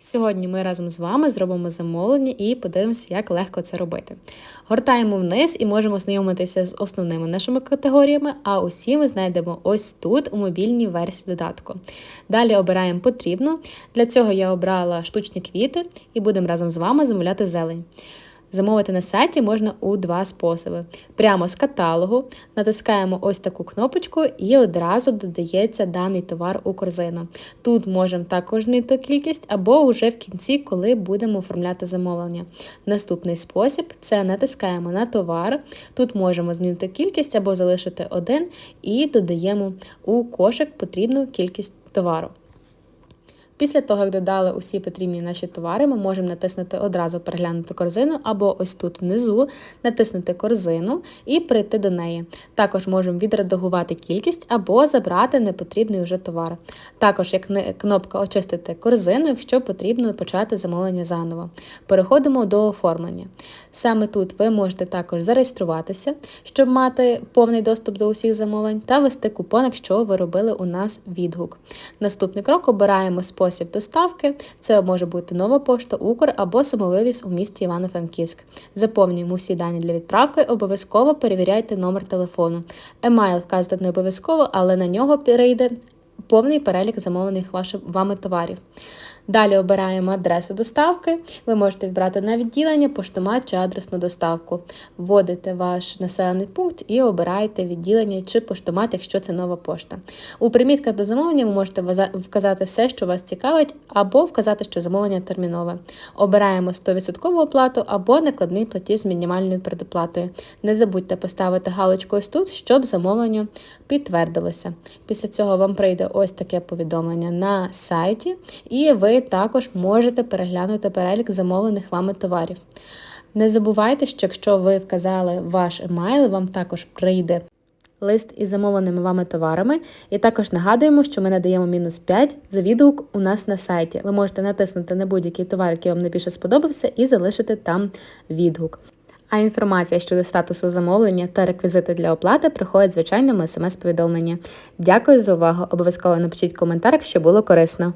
Сьогодні ми разом з вами зробимо замовлення і подивимося, як легко це робити. Гортаємо вниз і можемо знайомитися з основними нашими категоріями, а усі ми знайдемо ось тут у мобільній версії додатку. Далі обираємо потрібну. Для цього я обрала штучні квіти і будемо разом з вами замовляти зелень. Замовити на сайті можна у два способи. Прямо з каталогу натискаємо ось таку кнопочку і одразу додається даний товар у корзину. Тут можемо також знайти кількість або вже в кінці, коли будемо оформляти замовлення. Наступний спосіб це натискаємо на товар. Тут можемо змінити кількість або залишити один і додаємо у кошик потрібну кількість товару. Після того, як додали усі потрібні наші товари, ми можемо натиснути одразу переглянути корзину, або ось тут внизу натиснути корзину і прийти до неї. Також можемо відредагувати кількість або забрати непотрібний вже товар. Також як кнопка Очистити корзину, якщо потрібно почати замовлення заново. Переходимо до оформлення. Саме тут ви можете також зареєструватися, щоб мати повний доступ до усіх замовлень, та ввести купон, якщо ви робили у нас відгук. Наступний крок обираємо спосіб спосіб доставки це може бути нова пошта, Укр або самовивіз у місті Івано-Франківськ. Заповнюємо усі дані для відправки, обов'язково перевіряйте номер телефону. Емайл вказувати не обов'язково, але на нього перейде повний перелік замовлених вами товарів. Далі обираємо адресу доставки. Ви можете вибрати на відділення, поштомат чи адресну доставку. Вводите ваш населений пункт і обираєте відділення чи поштомат, якщо це нова пошта. У примітках до замовлення ви можете вказати все, що вас цікавить, або вказати, що замовлення термінове. Обираємо 100% оплату або накладний платіж з мінімальною предоплатою. Не забудьте поставити галочку ось тут, щоб замовлення підтвердилося. Після цього вам прийде ось таке повідомлення на сайті, і ви також можете переглянути перелік замовлених вами товарів. Не забувайте, що якщо ви вказали ваш емайл, вам також прийде лист із замовленими вами товарами. І також нагадуємо, що ми надаємо мінус 5 за відгук у нас на сайті. Ви можете натиснути на будь-який товар, який вам найбільше сподобався, і залишити там відгук. А інформація щодо статусу замовлення та реквізити для оплати приходять звичайному смс-повідомлення. Дякую за увагу! Обов'язково напишіть коментар, якщо було корисно.